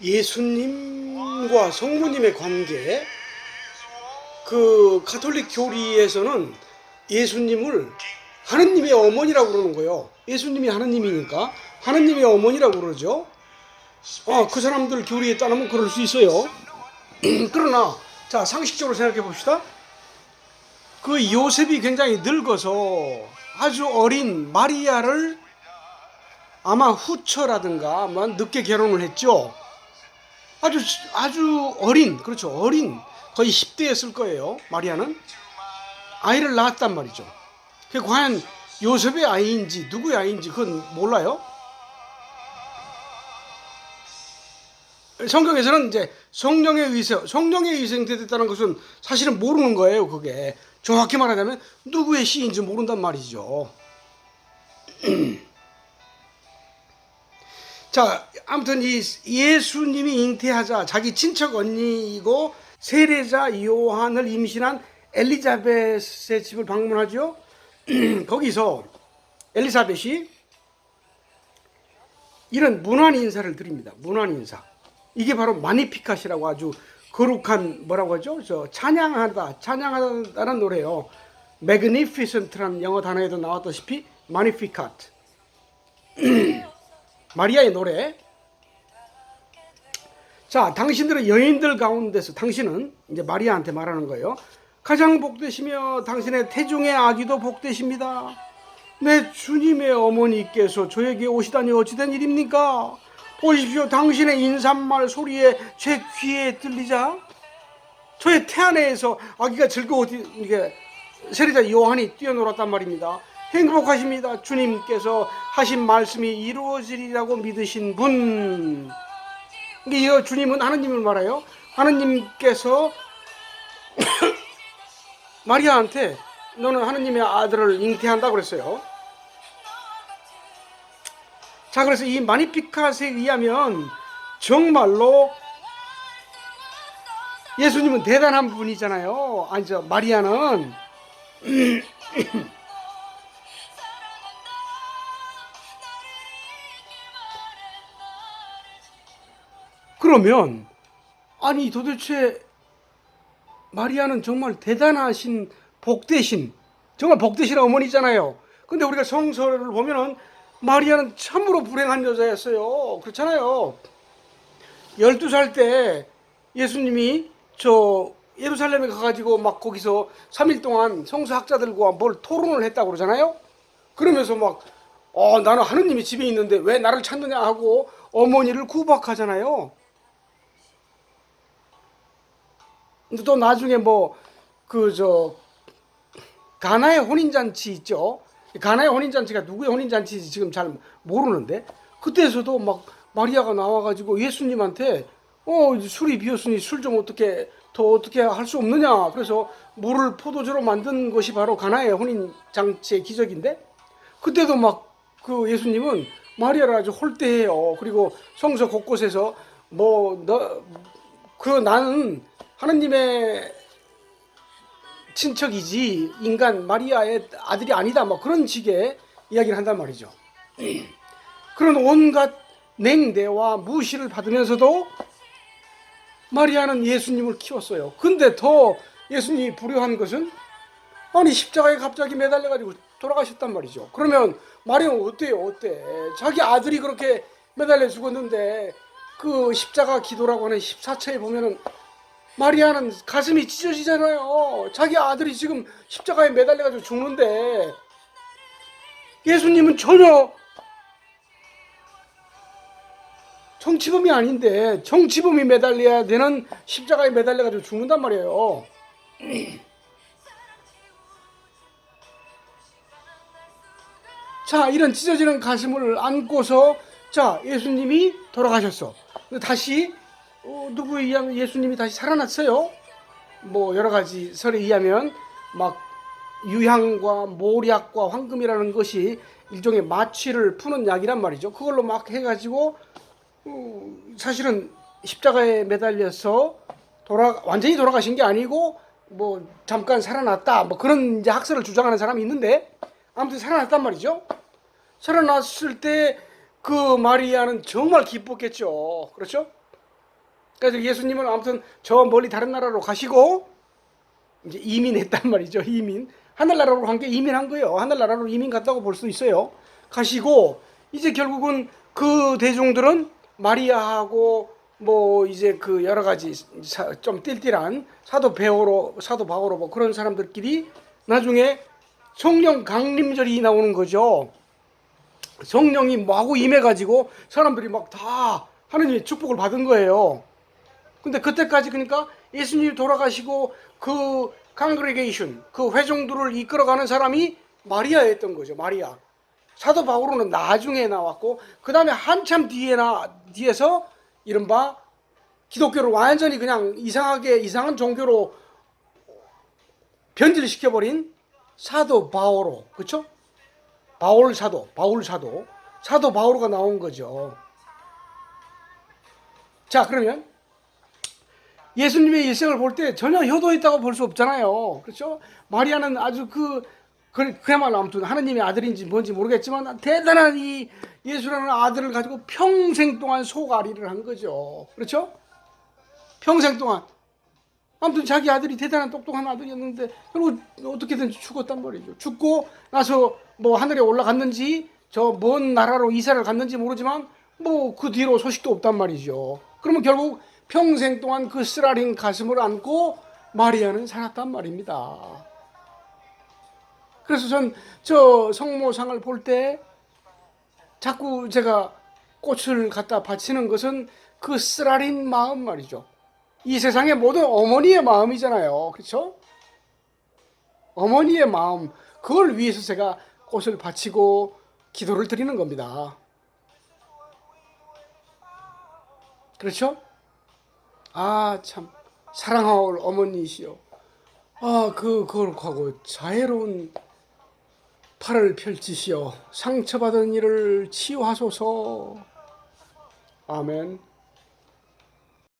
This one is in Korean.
예수님과 성모님의 관계, 그 가톨릭 교리에서는 예수님을 하느님의 어머니라고 그러는 거예요. 예수님이 하느님이니까 하느님의 어머니라고 그러죠. 아, 그 사람들 교리에 따르면 그럴 수 있어요. 그러나 자 상식적으로 생각해 봅시다. 그 요셉이 굉장히 늙어서 아주 어린 마리아를 아마 후처라든가 아마 늦게 결혼을 했죠. 아주 아주 어린 그렇죠 어린 거의 10대였을 거예요 마리아는 아이를 낳았단 말이죠. 그 과연 요셉의 아이인지 누구의 아이인지 그건 몰라요. 성경에서는 이제 성령의 의생, 성령의 의생됐다는 것은 사실은 모르는 거예요. 그게 정확히 말하자면 누구의 시인지 모른단 말이죠. 자, 아무튼 이 예수님이 잉태하자 자기 친척 언니이고 세례자 요한을 임신한 엘리자벳의 집을 방문하죠. 거기서 엘리사벳이 이런 문안 인사를 드립니다. 문안 인사. 이게 바로 마니피카시라고 아주 거룩한 뭐라고 하죠? 저 찬양하다, 찬양하다는 노래요. magnificent라는 영어 단어에도 나왔다시피 magnificat. 마리아의 노래. 자, 당신들은 여인들 가운데서 당신은 이제 마리아한테 말하는 거예요. 가장 복되시며 당신의 태중의 아기도 복되십니다. 내 주님의 어머니께서 저에게 오시다니 어찌된 일입니까? 보십시오. 당신의 인사말 소리에 제 귀에 들리자 저의 태안에서 아기가 즐거워 이게 세례자 요한이 뛰어놀았단 말입니다. 행복하십니다. 주님께서 하신 말씀이 이루어지리라고 믿으신 분. 이 주님은 하느님을 말해요. 하느님께서 마리아한테 너는 하느님의 아들을 잉태한다 그랬어요. 자, 그래서 이 마니피카스에 의하면 정말로 예수님은 대단한 분이잖아요. 아니, 저, 마리아는. 그러면, 아니, 도대체 마리아는 정말 대단하신 복되신, 정말 복되신 어머니잖아요. 근데 우리가 성서를 보면은 마리아는 참으로 불행한 여자였어요. 그렇잖아요. 12살 때 예수님이 저 예루살렘에 가가지고 막 거기서 3일 동안 성서학자들과 뭘 토론을 했다고 그러잖아요. 그러면서 막, 어, 나는 하느님이 집에 있는데 왜 나를 찾느냐 하고 어머니를 구박하잖아요. 근데 또 나중에 뭐, 그, 저, 가나의 혼인잔치 있죠. 가나의 혼인잔치가 누구의 혼인잔치인지 지금 잘 모르는데 그때에서도 막 마리아가 나와가지고 예수님한테 어 술이 비었으니 술 좀 어떻게 더 어떻게 할 수 없느냐 그래서 물을 포도주로 만든 것이 바로 가나의 혼인잔치의 기적인데 그때도 막 그 예수님은 마리아를 아주 홀대해요 그리고 성서 곳곳에서 뭐 너 그 나는 하느님의 친척이지 인간 마리아의 아들이 아니다 뭐 그런 식의 이야기를 한단 말이죠. 그런 온갖 냉대와 무시를 받으면서도 마리아는 예수님을 키웠어요. 근데 더 예수님이 불효한 것은 아니 십자가에 갑자기 매달려 가지고 돌아가셨단 말이죠. 그러면 마리아는 어때요? 어때? 자기 아들이 그렇게 매달려 죽었는데 그 십자가 기도라고 하는 14처에 보면은 마리아는 가슴이 찢어지잖아요. 자기 아들이 지금 십자가에 매달려가지고 죽는데 예수님은 전혀 정치범이 아닌데 정치범이 매달려야 되는 십자가에 매달려가지고 죽는단 말이에요. 자, 이런 찢어지는 가슴을 안고서 자, 예수님이 돌아가셨어. 다시 어, 누구에 의하면 예수님이 다시 살아났어요. 뭐 여러 가지 설에 의하면 막 유향과 모략과 황금이라는 것이 일종의 마취를 푸는 약이란 말이죠. 그걸로 막 해가지고 어, 사실은 십자가에 매달려서 돌아 완전히 돌아가신 게 아니고 뭐 잠깐 살아났다 뭐 그런 이제 학설을 주장하는 사람이 있는데 아무튼 살아났단 말이죠. 살아났을 때 그 마리아는 정말 기뻤겠죠. 그렇죠? 그래서 예수님은 아무튼 저 멀리 다른 나라로 가시고 이제 이민했단 말이죠. 이민. 하늘나라로 간 게 이민한 거예요. 하늘나라로 이민 갔다고 볼 수 있어요. 가시고 이제 결국은 그 대중들은 마리아하고 뭐 이제 그 여러 가지 사- 좀 띨띨한 사도 베오로 사도 바오로 뭐 그런 사람들끼리 나중에 성령 강림절이 나오는 거죠. 성령이 마구 임해가지고 사람들이 막 다 하느님의 축복을 받은 거예요. 근데 그때까지 그러니까 예수님이 돌아가시고 그 강그레게이션 그 회종들을 이끌어가는 사람이 마리아였던 거죠. 마리아. 사도 바울은 나중에 나왔고 그 다음에 한참 뒤에 나 뒤에서 이른바 기독교를 완전히 그냥 이상하게 이상한 종교로 변질시켜 버린 사도 바오로 그렇죠? 바울 사도 바울 사도 사도 바오로가 나온 거죠. 자 그러면 예수님의 일생을 볼 때 전혀 효도 있다고 볼 수 없잖아요. 그렇죠? 마리아는 아주 그, 그, 그야말로 아무튼 하느님의 아들인지 뭔지 모르겠지만 대단한 이 예수라는 아들을 가지고 평생 동안 소가리를 한 거죠. 그렇죠? 평생 동안. 아무튼 자기 아들이 대단한 똑똑한 아들이었는데 결국 어떻게든 죽었단 말이죠. 죽고 나서 뭐 하늘에 올라갔는지 저 먼 나라로 이사를 갔는지 모르지만 뭐 그 뒤로 소식도 없단 말이죠. 그러면 결국 평생 동안 그 쓰라린 가슴을 안고 마리아는 살았단 말입니다. 그래서 전 저 성모상을 볼 때 자꾸 제가 꽃을 갖다 바치는 것은 그 쓰라린 마음 말이죠. 이 세상의 모든 어머니의 마음이잖아요. 그렇죠? 어머니의 마음 그걸 위해서 제가 꽃을 바치고 기도를 드리는 겁니다. 그렇죠? 아, 참 사랑할 어머니시여. 아, 그 거룩하고 자애로운 팔을 펼치시어 상처받은 이를 치유하소서. 아멘.